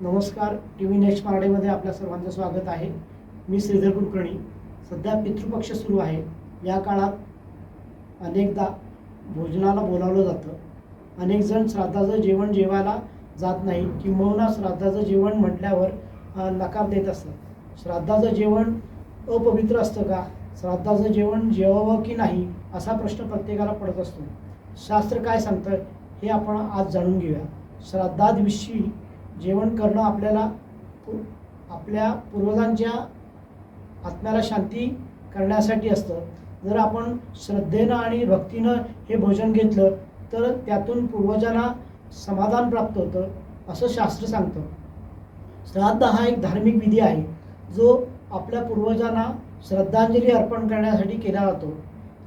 नमस्कार T V next मराठीमध्ये आपल्या सर्वांचं स्वागत आहे. मी श्रीधर कुलकर्णी. सध्या पितृपक्ष सुरू आहे. या काळात अनेकदा भोजनाला बोलावलं जातं. अनेकजण श्राद्धाचं जेवण जेवायला जात नाही किंबहुना श्राद्धाचं जेवण म्हटल्यावर नकार देत असतात. श्राद्धाचं जेवण अपवित्र असतं का? श्राद्धाचं जेवण जेवावं की नाही? असा प्रश्न प्रत्येकाला पडत असतो. शास्त्र काय सांगतं हे आपण आज जाणून घेऊया. श्राद्धाविषयी जेवण करणं आपल्याला पु- आपल्या पूर्वजांच्या आत्म्याला शांती करण्यासाठी असतं. जर आपण श्रद्धेनं आणि भक्तीनं हे भोजन घेतलं तर त्यातून पूर्वजांना समाधान प्राप्त होतं असं शास्त्र सांगतं. श्राद्ध हा एक धार्मिक विधी आहे जो आपल्या पूर्वजांना श्रद्धांजली अर्पण करण्यासाठी केला जातो.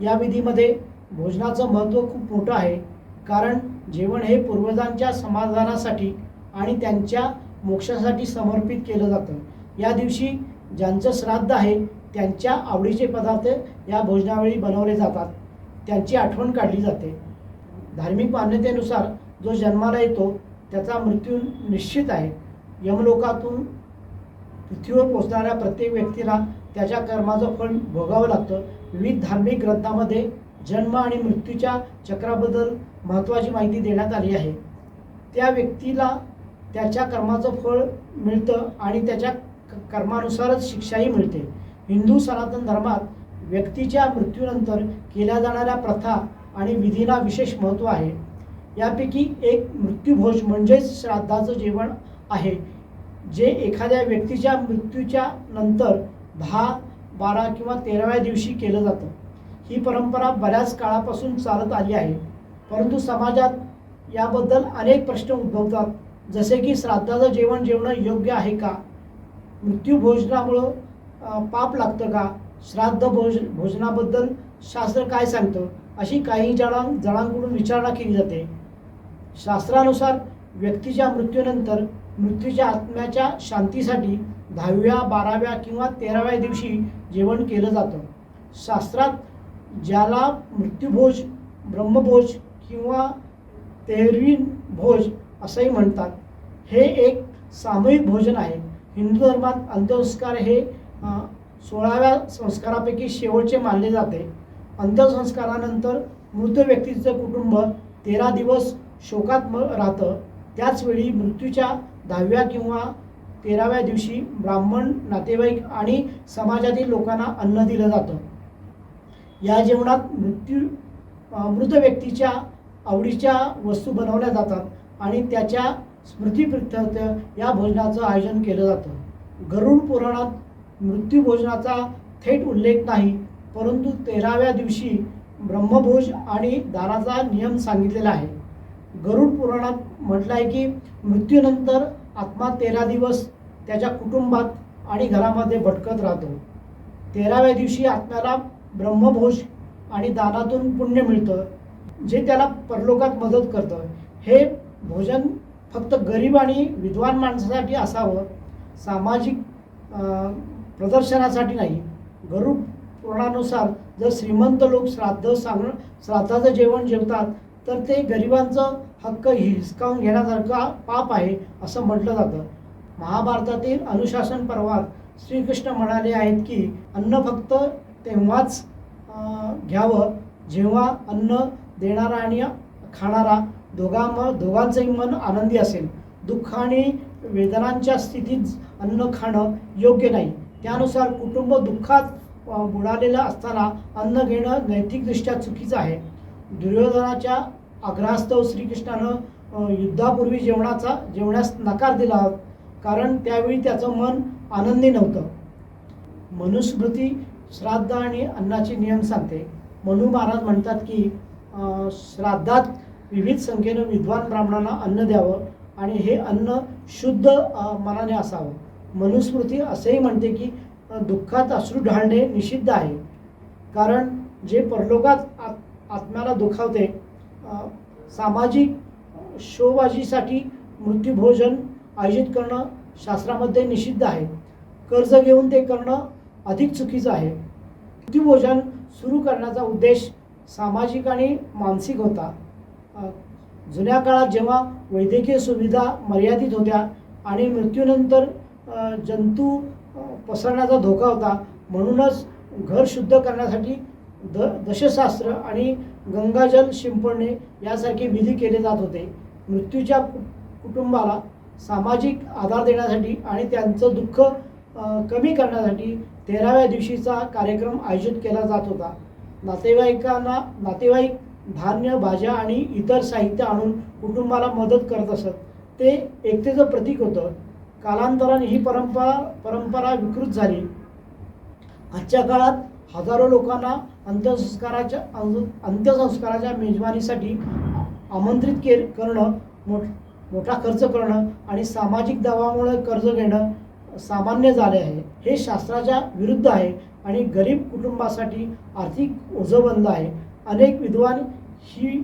या विधीमध्ये भोजनाचं महत्त्व खूप मोठं आहे कारण जेवण हे पूर्वजांच्या समाधानासाठी आणि त्यांच्या मोक्षासाठी समर्पित केलं जातं. या दिवशी ज्यांचं श्राद्ध आहे त्यांच्या आवडीचे पदार्थ या भोजनावेळी बनवले जातात. त्यांची आठवण काढली जाते. धार्मिक मान्यतेनुसार जो जन्माला येतो त्याचा मृत्यू निश्चित आहे. यमलोकातून पृथ्वीवर पोचणाऱ्या प्रत्येक व्यक्तीला त्याच्या कर्माचं फळ भोगावं लागतं. विविध धार्मिक ग्रंथामध्ये जन्म आणि मृत्यूच्या चक्राबद्दल महत्त्वाची माहिती देण्यात आली आहे. त्या व्यक्तीला त्याच्या कर्माचं फळ मिळतं आणि त्याच्या क- कर्मानुसारच शिक्षाही मिळते. हिंदू सनातन धर्मात व्यक्तीच्या मृत्यूनंतर केल्या जाणाऱ्या प्रथा आणि विधींना विशेष महत्त्व आहे. यापैकी एक मृत्यूभोज म्हणजेच श्राद्धाचं जेवण आहे जे एखाद्या व्यक्तीच्या मृत्यूच्या नंतर दहा बारा किंवा तेराव्या दिवशी केलं जातं. ही परंपरा बऱ्याच काळापासून चालत आली आहे. परंतु समाजात याबद्दल अनेक प्रश्न उद्भवतात. जसे की श्राद्धाचं जेवण जेवणं योग्य आहे का? मृत्यू भोजनामुळं पाप लागतं का? श्राद्ध भोज भोजनाबद्दल शास्त्र काय सांगतं? अशी काही जणां जणांकडून विचारणा केली जाते. शास्त्रानुसार व्यक्तीच्या मृत्यूनंतर मृत्यूच्या आत्म्याच्या शांतीसाठी दहाव्या बाराव्या किंवा तेराव्या दिवशी जेवण केलं जातं. शास्त्रात ज्याला मृत्यूभोज ब्रह्मभोज किंवा तेरवी भोज असंही म्हणतात. हे एक सामूहिक भोजन आहे. हिंदू धर्मात अंत्यसंस्कार हे सोळाव्या संस्कारापैकी शेवटचे मानले जाते. अंत्यसंस्कारानंतर मृत व्यक्तीचं कुटुंब तेरा दिवस शोकात म राहतं. त्याचवेळी मृत्यूच्या दहाव्या किंवा तेराव्या दिवशी ब्राह्मण नातेवाईक आणि समाजातील लोकांना अन्न दिलं जातं. या जेवणात मृत्यू मृत व्यक्तीच्या आवडीच्या वस्तू बनवल्या जातात. आणि त्याच्या स्मृतीप्रित्यर्थ या भोजनाचं आयोजन केलं जातं. गरुड पुराणात मृत्यू भोजनाचा थेट उल्लेख नाही परंतु तेराव्या दिवशी ब्रह्मभोज आणि दाराचा नियम सांगितलेला आहे. गरुड पुराणात म्हटलं आहे की मृत्यूनंतर आत्मा तेरा दिवस त्याच्या कुटुंबात आणि घरामध्ये भटकत राहतो. तेराव्या दिवशी आत्म्याला ब्रह्मभोज आणि दानातून पुण्य मिळतं जे त्याला परलोकात मदत करतं. हे भोजन फक्त गरीब आणि विद्वान माणसासाठी असावं सामाजिक प्रदर्शनासाठी नाही. गरुड पुराणानुसार जर श्रीमंत लोक श्राद्ध सांग श्राद्धाचं जेवण जेवतात तर ते गरिबांचं हक्क हिसकावून घेण्यासारखा पाप आहे असं म्हटलं जातं. महाभारतातील अनुशासन पर्वात श्रीकृष्ण म्हणाले आहेत की अन्न फक्त तेव्हाच घ्यावं जेव्हा अन्न देणारा आणि खाणारा दोघांवर दोघांचंही मन आनंदी असेल. दुःख आणि वेदनांच्या स्थितीत अन्न खाणं योग्य नाही. त्यानुसार कुटुंब दुःखात बुडालेलं असताना अन्न घेणं नैतिकदृष्ट्या चुकीचं आहे. दुर्योधनाच्या आग्रहास्तव श्रीकृष्णानं युद्धापूर्वी जेवणाचा जेवण्यास नकार दिला कारण त्यावेळी त्याचं मन आनंदी नव्हतं. मनुस्मृती श्राद्ध आणि अन्नाचे नियम सांगते. मनू महाराज म्हणतात की श्राद्धात विविध संख्येनं विद्वान ब्राह्मणांना अन्न द्यावं आणि हे अन्न शुद्ध मनाने असावं. मनुस्मृती असेही म्हणते की दुःखात अश्रू ढाळणे निषिद्ध आहे. कारण जे परलोकात आत आत्म्याला दुखावते सामाजिक शोबाजीसाठी मृत्यूभोजन आयोजित करणं शास्त्रामध्ये निषिद्ध आहे. कर्ज घेऊन ते करणं अधिक चुकीचं आहे. मृत्यूभोजन सुरू करण्याचा उद्देश सामाजिक आणि मानसिक होता. जुन्या काळात जेव्हा वैद्यकीय सुविधा मर्यादित होत्या आणि मृत्यूनंतर जंतू पसरण्याचा धोका होता म्हणूनच घर शुद्ध करण्यासाठी द दशशास्त्र आणि गंगाजल शिंपडणे यासारखे विधी केले जात होते. मृत्यूच्या कुटुंबाला सामाजिक आधार देण्यासाठी आणि त्यांचं दुःख कमी करण्यासाठी तेराव्या दिवशीचा कार्यक्रम आयोजित केला जात होता. नातेवाईकांना नातेवाईक धान्य भाज्या आणि इतर साहित्य आणून कुटुंबाला मदत करत असत. ते एकतेचं प्रतीक होतं. कालांतराने ही परंपरा परंपरा विकृत झाली. आजच्या काळात हजारो लोकांना अंत्यसंस्काराच्या अंत्यसंस्काराच्या मेजवानीसाठी आमंत्रित के करणं मोठ मोठा खर्च करणं आणि सामाजिक दबावामुळे कर्ज घेणं सामान्य झाले आहे. हे शास्त्राच्या विरुद्ध आहे आणि गरीब कुटुंबासाठी आर्थिक ओझं बनलं आहे. अनेक विद्वान ही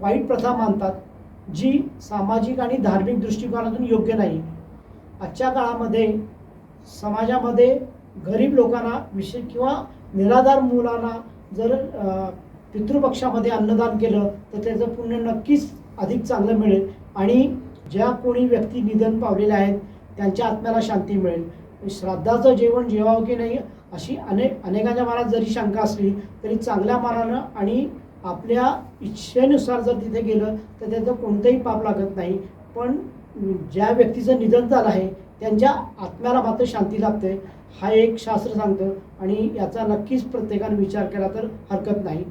वाईट प्रथा मानतात जी सामाजिक आणि धार्मिक दृष्टिकोनातून योग्य नाही. आजच्या काळामध्ये समाजामध्ये गरीब लोकांना विशेष किंवा निराधार मुलांना जर पितृपक्षामध्ये अन्नदान केलं तर त्याचं पुण्य नक्कीच अधिक चांगलं मिळेल आणि ज्या कोणी व्यक्ती निधन पावलेल्या आहेत त्यांच्या आत्म्याला शांती मिळेल. श्राद्धाचं जेवण जेवावं की नाही अशी अनेक अनेकांच्या मनात जरी शंका असली तरी चांगल्या मनानं आणि आपल्या इच्छेनुसार जर तिथे गेलं तर त्याचं कोणतंही पाप लागत नाही. पण ज्या व्यक्तीचं निधन झालं आहे त्यांच्या आत्म्याला मात्र शांती लाभते. हा एक शास्त्र सांगतं आणि याचा नक्कीच प्रत्येकाने विचार केला तर हरकत नाही.